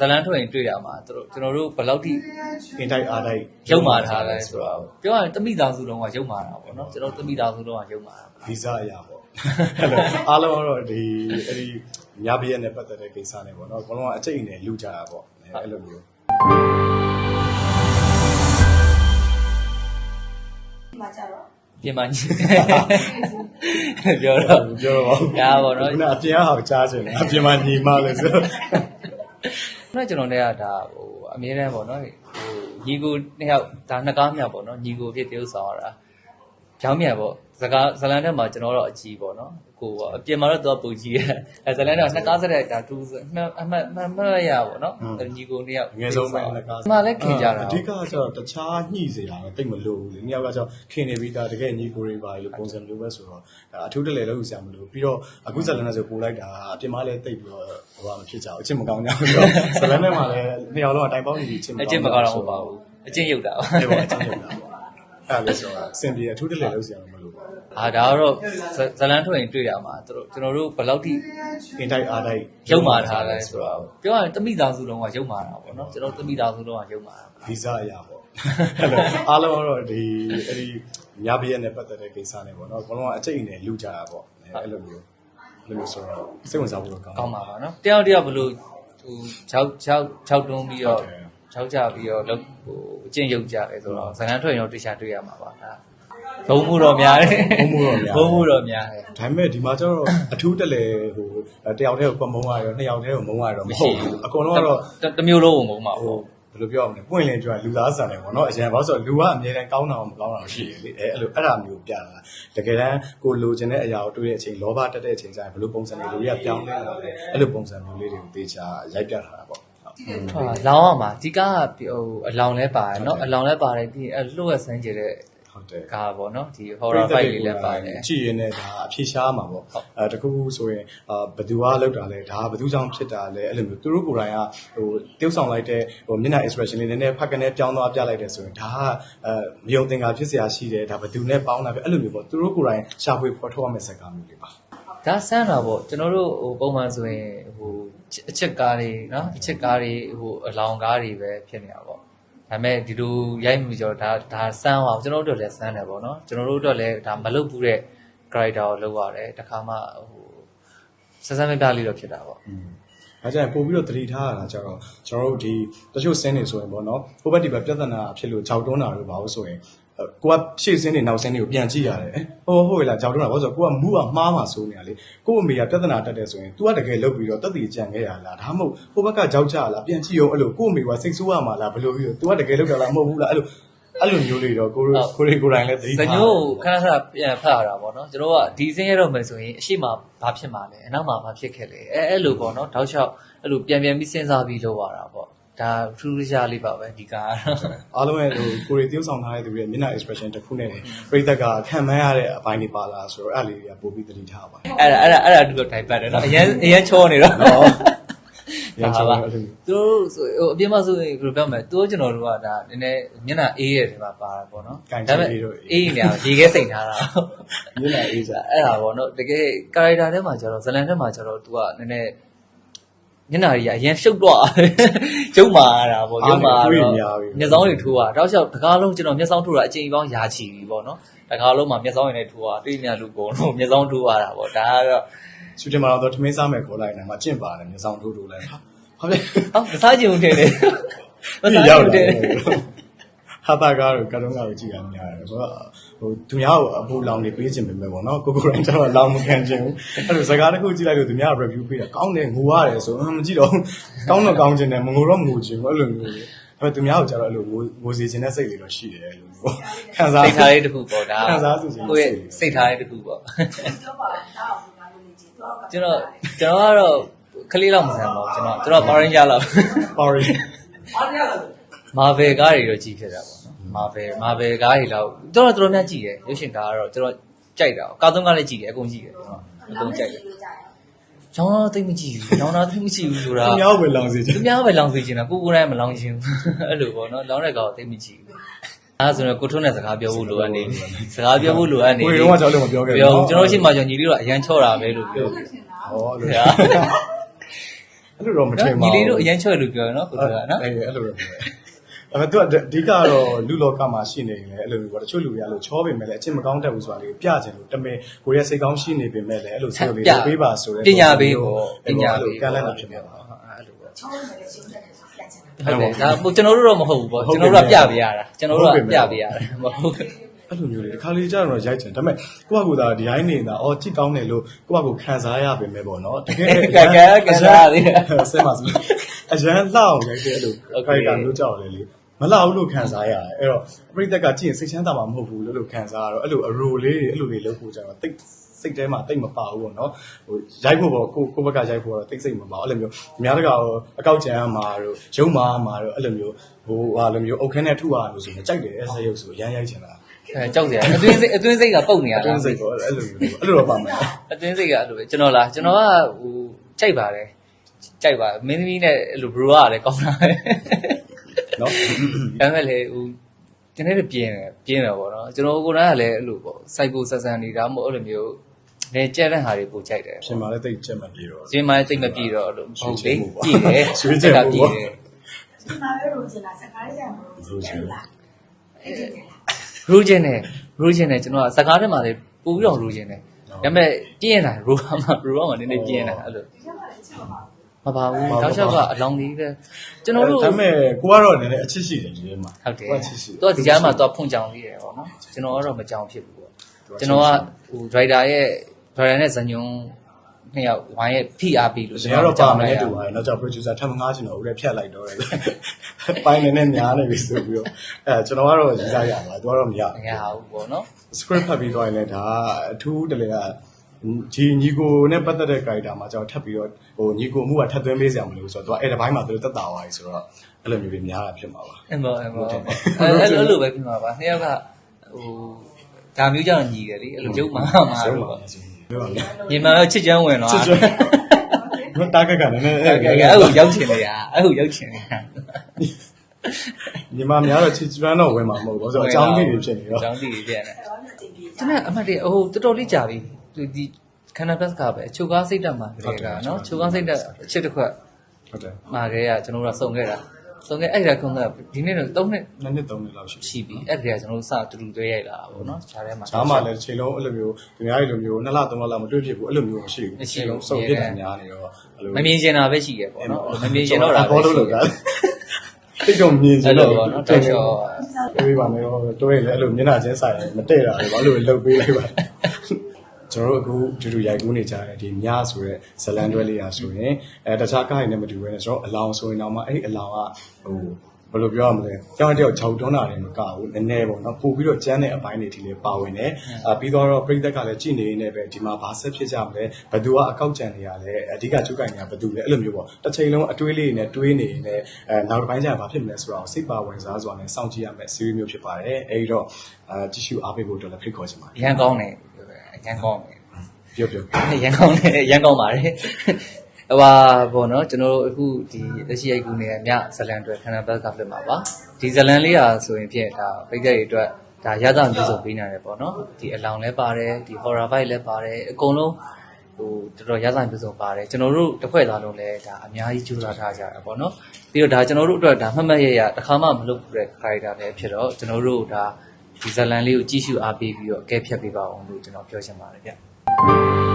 ဇလန်းထွက်ရင်တွေ့ရမှာသူတို့ကျွန်တော်တို့ဘယ်လောက်ထိအင်တိုက်အားတိုက်ရုပ်မာထားလဲဆိုတော့ပြောရရင်တမိသားစုလုံးကရုပ်မာတာပေါ့နော်ကျွန်တော်တမိသားစုလုံးကရုပ်မာတာဗီဇအရာပေါ့အဲ့လိုအားလုံးကတော့ဒီအဲ့ဒီညပြည့်နဲ့ပတ်သက်တဲ့ကိစ္စနဲ့ပေါ့နော်ဘုံလုံးကအကျိတ်နဲ့လူကြတာပေါ့အဲ့လိုမျိုးဒီမှာကြတော့ပြင်ပကြီးပြောတော့ပြောတော့ဒါပေါ့နော်ခုနအပြင်အဟာကြားချင်တယ်အပြင်မှာညီမလို့ဆို တော့ကျွန်တော်တွေကဒါဟိုအမြဲတမ်းပေါ့နော်ဟိုညီကိုနှစ်ယောက်ဒါနှစ်ကားမြောက်ပေါ့နော်ညီကိုဖြစ်တရုပ်ဆောင်ရတာ ကြောင်းမြတ်ပေါ့ဇကာဇလန်ထဲမှာကျွန်တော်တော့အကြီးပေါ့နော်ကိုပေါ့အပြင်မှာတော့သူကပူကြီးရဲ့အဲဇလန်ထဲကနှစ်ကားစတဲ့ဒါတူမှတ်အမှတ်မှတ်မှတ်ရပေါ့နော်ညီကိုနှစ်ယောက်ငယ်ဆုံးပဲလက်ကားဒီမှာလည်းခင်ကြတာအဓိကကျတော့တခြားညှိစေတာတော့တိတ်မလို့ဘူးလေနှစ်ယောက်ကကျတော့ခင်နေပြီးသားတကယ်ညီကိုတွေပါလို့ပုံစံမျိုးပဲဆိုတော့ဒါအထူးတလဲလို့ဆရာမလို့ပြီးတော့အခုဇလန်နဲ့ဆိုပို့လိုက်တာအပြင်မှာလည်းတိတ်ပြီးတော့ဟိုဘာမဖြစ်ကြဘူးအချင်းမကောင်းကြဘူးပြီးတော့ဇလန်နဲ့မှလည်းနှစ်ယောက်လုံးကတိုင်ပေါင်းနေပြီးအချင်းမအကောင်းကျင့်မကောင်းတော့မဟုတ်ပါဘူးအကျင့်ရုပ်တာပါအဲ့ပေါ့အချင်းရုပ်တာပေါ့ အဲ့ဒါလည်းဆိုတော့အဆင်ပြေအထူးတလဲလို့ဆရာမလို့ပါဘူးအာဒါကတော့ဇလန်းထွက်ရင်တွေ့ရမှာသူတို့ကျွန်တော်တို့ဘယ်လောက်ထိအင်တိုက်အားတိုက်ရုပ်မာထားလဲဆိုတော့ပြောရရင်တမိသားစုလုံးကရုပ်မာတာပေါ့နော်ကျွန်တော်တမိသားစုလုံးကရုပ်မာတာဗီဇအရာပေါ့အဲ့လိုအားလုံးကတော့ဒီအဲ့ဒီညပြည့်နဲ့ပတ်သက်တဲ့ကိစ္စနဲ့ပေါ့နော်ဘုံလုံးကအကျိတ်နဲ့လူကြတာပေါ့အဲ့လိုမျိုးအဲ့လိုဆိုတော့စိတ်ဝင်စားဖို့တော့ကောင်းကောင်းပါပါနော်တယောက်တယောက်ဘယ်လိုဟို6 6 6တွန်းပြီးတော့ 6ကြပြီးတော့လောက်ဟိုအကျင့်ရုပ်ကြလဲဆိုတော့ဇလန်းထွက်ရင်တော့တခြားတွေ့ရမှာပါဒါဘုံမှုတော့များတယ်ဘုံမှုတော့များတယ်ဒါပေမဲ့ဒီမှာကျတော့အထူးတလဲဟိုတယောက်တည်းကိုပတ်မုံရရောနှစ်ယောက်တည်းကိုမုံရရောမဟုတ်ဘူးအကုန်လုံးကတော့တမျိုးလုံးကိုမဟုတ်ပါဟိုဘူးဘယ်လိုပြောရမလဲပွင့်လင်းပြောလူသားဆန်တယ်ပေါ့နော်အရင်ဘာလို့ဆိုလူကအမြဲတမ်းကောင်းတာမကောင်းတာရှိတယ်လေအဲအဲ့လိုအဲ့ဒါမျိုးပြတာတကယ်တမ်းကိုလိုချင်တဲ့အရာကိုတွေးတဲ့အချိန်လောဘတက်တဲ့အချိန်ကျရင်ဘယ်လိုပုံစံတွေလူတွေကပြောင်းလဲလာလဲအဲ့လိုပုံစံမျိုးလေးတွေကိုသေချာရိုက်ပြထားတာပေါ့ ဟာလောင်းအောင်ပါဒီကားကဟိုအလောင်းလဲပါတယ်နော်အလောင်းလဲပါတယ်ပြီးရင်အလှုပ်ရဆန်းကြတဲ့ဟုတ်တယ်ကားပေါ့နော်ဒီ horror fight လေးလည်းပါတယ်ကြည့်ရင်းနဲ့ဒါအဖြေရှားမှာပေါ့အဲတခုခုဆိုရင်အာဘသူကလောက်တာလဲဒါဘသူကြောင့်ဖြစ်တာလဲအဲ့လိုမျိုးသူတို့ကိုယ်တိုင်ကဟိုတိ ਉ ဆောင်လိုက်တဲ့ဟိုမျက်နှာ expression လေးနည်းနည်းဖက်ကနေပြောင်းသွားပြလိုက်တယ်ဆိုရင်ဒါကအဲမယုံသင်္ကာဖြစ်စရာရှိတယ်ဒါဘသူနဲ့ပေါင်းတာပဲအဲ့လိုမျိုးပေါ့သူတို့ကိုယ်တိုင်ရှာဖွေဖော်ထုတ်ရမယ့်စကားမျိုးလေးပါ ဒါဆန်းတာပေါ့ကျွန်တော်တို့ဟိုပုံမှန်ဆိုရင်ဟိုအချက်ကားတွေနော်အချက်ကားတွေဟိုအလောင်းကားတွေပဲဖြစ်နေတာပေါ့ဒါပေမဲ့ဒီလိုရိုက်မှုကြောဒါဒါဆန်းအောင်ကျွန်တော်တို့လည်းဆန်းတယ်ပေါ့နော်ကျွန်တော်တို့အတွက်လည်းဒါမလုပ်ဘူးတဲ့ character ကိုလုပ်ရတယ်တခါမှဟိုစစမ်းမပြလေးတော့ဖြစ်တာပေါ့။ အဲကြရင်ပို့ပြီးတော့တတိထားရတာကြတော့ကျွန်တော်တို့ဒီတချို့ဆင်းနေဆိုရင်ပေါ့နော်။ဟိုဘက်ဒီဘက်ပြဿနာဖြစ်လို့ကြောက်တွန်းတာတို့ပါလို့ဆိုရင်အဲကိုကရှေ့ဆင်းနေနောက်ဆင်းနေကိုပြန်ကြည့်ရတယ်။ဟိုဟုတ်ရလားကြောက်တွန်းတာဘာလို့ဆိုတော့ကိုကမူကမှားမှာစိုးနေရလေ။ကို့အမေကပြဿနာတက်တယ်ဆိုရင် तू ကတကယ်လုပ်ပြီးတော့တက်တည်ကြံခဲ့ရလား။ဒါမှမဟုတ်ဟိုဘက်ကကြောက်ကြလားပြန်ကြည့်အောင်အဲ့လိုကို့အမေကစိတ်ဆိုးရမှာလားဘယ်လိုပြီးတော့ तू ကတကယ်လုပ်တာလားမဟုတ်ဘူးလားအဲ့လို အဲ့လိုမျိုးလေးတော့ကိုကိုကိုကိုတိုင်လည်းသတိဇထားညို့ခဏခဏပြန်ဖတ်ရတာပေါ့နော်ကျွန်တော်ကဒီစင်းရတော့မယ်ဆိုရင်အရှိမဘာဖြစ်မှာလဲအနောက်မှာဘာဖြစ်ခဲ့လဲအဲအဲ့လိုပေါ့နော်တောက်လျှောက်အဲ့လိုပြန်ပြန်ပြီးစဉ်းစားပြီးလုပ်ရတာပေါ့ဒါထူးထူးခြားလေးပါပဲဒီကားကတော့အားလုံးရဲ့ဟိုကိုရီတယောက်ဆောင်ထားတဲ့သူတွေမျက်နှာ expression တစ်ခုနဲ့ပြိသက်ကခံမှန်းရတဲ့အပိုင်းတွေပါလာဆိုတော့အဲ့လေးတွေကပို့ပြီးသတိထားပါအဲ့ဒါအဲ့ဒါအဲ့ဒါတူတော့ထိုင်ပတ်တယ်နော်အရင်အရင်ချောနေတော့ ရန်ချောအဲ့လိုသူတို့ဆိုဟိုအပြင်းမဆိုရင်ဘယ်လိုပြောမလဲသူတို့ကျွန်တော်တို့ကဒါနည်းနည်းမျက်နှာအေးရဲ့ဒီမှာပါတာပေါ့နော်အေးနေရရေခဲစိန်ထားတာမျက်နှာအေးစားအဲ့ဒါပေါ့နော်တကယ် character ထဲမှာကျတော့ဇလန်ထဲမှာကျတော့ तू ကနည်းနည်းညနာကြီးကအရင်ရှုပ်တော့ရုပ်မာရတာပေါ့ရုပ်မာတော့မျက်စောင်းတွေထိုးတာတောက်လျှောက်တကားလုံးကျွန်တော်မျက်စောင်းထိုးတာအချိန်ပေါင်းရာချီပြီပေါ့နော်တကားလုံးမှာမျက်စောင်းရည်နဲ့ထိုးတာတိညာလူကုန်တော့မျက်စောင်းထိုးရတာပေါ့ဒါကတော့ရှူတင်မှာတော့ထမင်းစားမယ်ခေါ်လိုက်တယ်မှာကျင့်ပါတယ်မျက်စောင်းထိုးထိုးလိုက်ဟာ ဟုတ်ပြီဟောမစားကြည့်ဦးတယ်လေမစားကြည့်ရောက်ဦးတတယ်ယ်ဟာတာကားကိုကတုံးကားကိုကြည့်ရများတယ်ဆိုတော့ဟိုသူများကိုအပူလောင်နေပေးခြင်းပဲပေါ့နော်ကိုကိုရိုင်းကျတော့လောင်မခံခြင်းဘူးအဲ့လိုစကားတစ်ခုကြည့်လိုက်လို့သူများ review ပေးတာကောင်းတယ်ငိုရတယ်ဆိုမကြည့်တော့ကောင်းတော့ကောင်းခြင်းတယ်မငိုတော့ငိုခြင်းဘူးအဲ့လိုမျိုးအဲ့တော့သူများကိုကျတော့အဲ့လိုငိုငိုစီခြင်းတဲ့စိတ်လေးတော့ရှိတယ်အဲ့လိုမျိုးခံစားစိတ်ထားလေးတစ်ခုပေါ့ဒါခံစားစုခြင်းကိုယ့်ရဲ့စိတ်ထားလေးတစ်ခုပေါ့ပြောပါတော့ဒါအောင်ငါလို့နေချင်တော့ကျွန်တော်ကျွန်တော်ကတော့ ခလေးလောက်မဆန်ပါဘူးကျွန်တော်ကျွန်တော် Power Ranger လောက် power အားရလို့ Marvel ကားတွေတော့ကြည့်ဖြစ်တာပေါ့နော် Marvel Marvel ကားတွေတော့တော်တော်တော်တော်များကြည့်တယ်ရုပ်ရှင်ကားကတော့ကျွန်တော်ကြိုက်တာကားသုံးကားလည်းကြည့်တယ်အကုန်ကြည့်တယ်ကျွန်တော်အကုန်ကြိုက်တယ်လို့ကြရအောင်။ကျောင်းတော့သိပ်မကြည့်ဘူး။ကျောင်းတော့သိပ်မကြည့်ဘူးဆိုတာသူများကိုပဲလောင်စီခြင်းသူများပဲလောင်သိချင်တာကိုကိုယ်တိုင်မလောင်ချင်ဘူး။အဲ့လိုပေါ့နော်။လောင်တဲ့ကောင်သိပ်မကြည့်ဘူး။အဲဒါဆိုရင်ကိုထုံးနဲ့စကားပြောဖို့လိုအပ်နေပြီ။စကားပြောဖို့လိုအပ်နေကိုပြီရီတော့ကျွန်တော်လည်းမပြောခဲ့ပြောကျွန်တော်ရှိမှကျွန်တော်ညီလေးတို့အရန်ချော့တာပဲလို့ပြောဟောလို့။ အဲအဲ့လိုတော့မထင်ပါဘူးညီလေးတို့အရင်ချွဲလို့ပြောရနော်ကိုတို့ကနော်အဲ့အဲ့လိုပဲအဲ့တော့သူကအဓိကတော့လူလောကမှာရှိနေရင်လည်းအဲ့လိုပေါ့တချို့လူတွေကလို့ချောပေမဲ့လည်းအချင်းမကောင်းတတ်ဘူးဆိုတာလေးပြချင်လို့တမင်ကိုရဲစိတ်ကောင်းရှိနေပေမဲ့လည်းအဲ့လိုစိတ်လေးပေးပါဆိုတဲ့ပညာပေးပေါ့ပညာအဲ့လိုပေးကမ်းလှမ်းတာဖြစ်နေပါအဲ့လိုပေါ့ချောင်းနေလည်းရှုံးတတ်တယ်ဆိုပြန်ချင်တယ်ဟုတ်တယ်ဒါပို့ကျွန်တော်တို့တော့မဟုတ်ဘူးပေါ့ကျွန်တော်တို့ကပြပေးရတာကျွန်တော်တို့ကပြပေးရတာမဟုတ်ဘူး အဲ့လိုမျိုးလေးတစ်ခါလေးကြာတော့ရိုက်ချင်ဒါပေမဲ့ကိုယ့်ဟာကိုယ်သာဒီတိုင်းနေတာအော်ကြည့်ကောင်းတယ်လို့ကိုယ့်ဟာကိုယ်ခံစားရပေမဲ့ပေါ့နော်တကယ်ကဲကဲကဲစားသေးတယ်ဆဲပါစအရန်လှအောင်ရိုက်တဲ့အဲ့လို Okay. character မျိုးကြောက်လေလေမလှဘူးလို့ခံစားရတယ်အဲ့တော့ပရိသတ်ကကြည့်ရင်စိတ်ချမ်းသာမှာမဟုတ်ဘူးလို့လို့ခံစားရတော့အဲ့လိုအရိုလေးတွေအဲ့လိုတွေလုပ်ဖို့ကြတော့တိတ်စိတ်ထဲမှာတိတ်မပါဘူးပေါ့နော်ဟိုရိုက်ဖို့ပေါ့ကိုကိုဘက်ကရိုက်ဖို့တော့တိတ်စိတ်မပါဘူးအဲ့လိုမျိုးအများတကာအကောက်ကြံမှာတို့ရုံမာမှာတို့အဲ့လိုမျိုးဟိုဟာလိုမျိုးအုတ်ခမ်းနဲ့ထုရလို့ဆိုရင်ကြိုက်တယ်အဲ့ဆက်ရုပ်ဆိုရမ်းရိုက်ချင်တာ အဲကြောက်စရာအတွင်းစိတ်အတွင်းစိတ်ကပုတ်နေရအတွတာင်းစိတ်ပေါ့အဲ့လိုမျိုးအဲ့လိုတော့ပါမယ်အတွင်းစိတ်ကအဲ့လိုပဲကျွန်တော်လားကျွန်တော်ကဟိုကြိုက်ပါတယ်ကြိုက်ပါမင်းသမီးနဲ့အဲ့လိုဘရိုကလည်းကောင်းတာပဲနော်ဒါပေမဲ့လေဟိုဒီနေ့ပြင်းတယ်ပြင်းတယ်ပေါ့နော်ကျွန်တော်ကိုယ်တိုင်ကလည်းအဲ့လိုပေါ့စိုက်ကိုဆက်ဆန်နေတာမဟုတ်အဲ့လိုမျိုးလေကြက်တဲ့ဟာတွေပိုကြိုက်တယ်ရှင်မာလည်းတိတ်ချက်မပြေတော့ဇင်းမိုင်းတိတ်မပြေတော့အဲ့လိုဟုတ်လေရွှေပြေချင်တယ်မှုပေါ့ရွှေချင်မှုပေါ့ပြေတယ်ဒီမှာပဲရိုချင်တာစကားကြံမလို့ချင်တယ်လားအဲ့ဒီလေ ရူးချင်းနဲ့ရူးချင်းနဲ့ကျွန်တော်ကစကားထဲမှာလေပို့ပြီးတော့ရူးချင်းနဲ့ဒါပေမဲ့ပြင်းတာရူးမှာရူးမှာနည်းနည်းပြင်းတာအဲ့လိုဒီကမှလည်းချင်ပါမပါဘူးတောက်လျှောက်ကအလောင်းကြီးပဲကျွန်တော်တို့ဒါပေမဲ့ကိုကတော့နည်းနည်းအချစ်ရှိတယ်ဒီထဲမှာဟုတ်တယ်ကိုကအချစ်ရှိသူကဒီကြားမှာသူကဖွင့်ကြောင်သေးတယ်ပေါ့နော်ကျွန်တော်ကတော့မကြောင်ဖြစ်ဘူးပေါ့ကျွန်တော်ကဟို driver ရဲ့ driver နဲ့ဇညုံ နှစ်ယောက်ဝိုင်းရဲ့ PRP လို့ဇင်ကတော့ပါမယ်တူပါတယ်နောက်ကျ producer ထပ်မငားချင်တော့ဦးလည်းဖြတ်လိုက်တော့တယ်ပိုင်းနေနဲ့ညားနေပြီဆိုပြီးတော့အဲကျွန်တော်ကတော့ရေးစားရပါသူကတော့မရမရဘူးပေါ့နော် script ဖတ်ပြီးသွားရင်လည်းဒါအထူးတလေကဒီညီကိုနဲ့ပတ်သက်တဲ့ character မှာကျွန်တော်ထပ်ပြီးတော့ဟိုညီကိုမှုကထပ်သွင်းပေးစရာမလိုဘူးဆိုတော့သူကအဲ့ဒီဘိုင်းမှာသူတက်တာသွားပြီဆိုတော့အဲ့လိုမျိုးတွေများတာဖြစ်မှာပါအဲ့မောအဲ့မောအဲ့အဲ့လိုပဲပြင်ပါပါနှစ်ယောက်ကဟိုဒါမျိုးကြောင့်ညီတယ်လေအဲ့လိုရုပ်မှာမှာရုံးလို့ ပါပေါ့ဆိုပြောပါမယ်ညီမတော့ချစ်ချမ်းဝင်သွားချစ်ချမ်းမတားကကလည်းနည်းနည်းအဲ့အဲ့အဲ့ဟိုရောက်ချင်နေရအဲ့ဟိုရောက်ချင်နေရညီမများတော့ချစ်ချမ်းတော့ဝင်မှာမဟုတ်ဘူးဆိုတော့အကြောင်းကြီးတွေဖြစ်နေတော့အကြောင်းကြီးတွေဖြစ်နေအဲ့တော့လည်းတင်ပြေကျွန်တော်အမှတ်တရဟိုတော်တော်လေးကြာပြီဒီဒီခန္ဓာဘက်ကပဲချုပ်ကားစိတ်တက်မှာကလေးကနော်ချုပ်ကားစိတ်တက်အချစ်တစ်ခွက်ဟုတ်တယ်မှာကလေးကကျွန်တော်တို့ကစုံခဲ့တာ စုံခဲ့အဲ့ဒါခုနကဒီနေ့တော့3နှစ်နှစ်နှစ်သုံးနှစ်လောက်ရှိပြီရှိပြီအဲ့ဒါကကျွန်တော်တို့စတူတူတွဲရိုက်လာတာပေါ့နော်ဈာထဲမှာဈာမှလည်းတစ်ချိန်လုံးအဲ့လိုမျိုးဒီများလိုမျိုးနှစ်လသုံးလလောက်မတွေ့ဖြစ်ဘူးအဲ့လိုမျိုးမရှိဘူးတစ်ချိန်လုံးစုံပြစ်နေများနေတော့အဲ့လိုမမြင်ကျင်တာပဲရှိတယ်ပေါ့နော်မမြင်ကျင်တော့တာပဲဘောလို့ရှိလို့တကယ်တိတ်တော့မြင်ချအဲ့င်လိုတော့ပေါ့နော်တော်ချောပြေးပါမယ်တော့တွဲလေအဲ့လိုမျက်နှာချင်းဆိုင်မတည့်တာလေဘာလို့လှုပ်ပေးလိုက်ပါ ကျွန်တော်တို့အခုတူတူရိုက်ကူးနေကြတယ်ဒီညဆိုရဲဇလန်တွဲလေးရာဆိုရင်အဲတခြားကားတွေနဲ့မတူဘဲနဲ့ကျွန်တော်အလောင်းဆိုရင်တော့မှအဲ့ဒီအလောင်းကဟိုဘယ်လိုပြောရမလဲကြောင်တယောက်ခြောက်တွန်းတာတွေမကဘူးနည်းနည်းပေါ့နော်ပို့ပြီးတော့ကျန်းတဲ့အပိုင်းတွေဒီလေးပါဝင်တယ်အာပြီးတော့ပြိသက်ကလည်းကြည်နေနေပဲဒီမှာဘာဆက်ဖြစ်ကြမလဲဘသူကအကောက်ကြံနေရလဲအဓိကကျုပ်ကင်နေတာဘသူလဲအဲ့လိုမျိုးပေါ့တစ်ချိန်လုံးအတွေးလေးနဲ့တွေးနေနေအဲနောက်တစ်ပိုင်းကျရင်ဘာဖြစ်မလဲဆိုတော့စိတ်ပါဝင်စားစွာနဲ့စောင့်ကြည့်ရမယ့် series မျိုးဖြစ်ပါတယ်အဲ့ဒီတော့အာကြည့်ရှုအားပေးဖို့အတွက်လည်းဖိတ်ခေါ်ချင်ပါတယ်ရန်ကောင်းတယ် ရန်ကောင်းတယ်ပြောပြောရန်ကောင်းတယ်ရန်ကောင်းပါတယ်ဟိုပါပေါ့နော်ကျွန်တော်တို့အခုဒီလက်ရှိရိုက်ကူနေတဲ့မြဇလန်တွေခန္ဓာဘက်ကဖစ်မှာပါဒီဇလန်လေးอ่ะဆိုရင်ဖြင့်ဒါပိတ်သက်တွေအတွက်ဒါရသမျိုးစုံပေးနေတယ်ပေါ့နော်ဒီအလောင်းလည်းပါတယ်ဒီ horror vibe လည်းပါတယ်အကုန်လုံးဟိုတော်တော်ရသမျိုးစုံပါတယ်ကျွန်တော်တို့တစ်ဖွဲ့သားလုံးလည်းဒါအများကြီးကြိုးစားထားကြတာပေါ့နော်ပြီးတော့ဒါကျွန်တော်တို့အတွက်ဒါမှတ်မှတ်ရရတစ်ခါမှမလုပ်ဘူးတဲ့ character လည်းဖြစ်တော့ကျွန်တော်တို့ဒါ ဒီဇလန်လေးကိုကြည့်ရှုအားပေးပြီးတော့အကဲဖြတ်ပေးပါအောင်လို့ကျွန်တော်ပြောချင်ပါတယ်ဗျ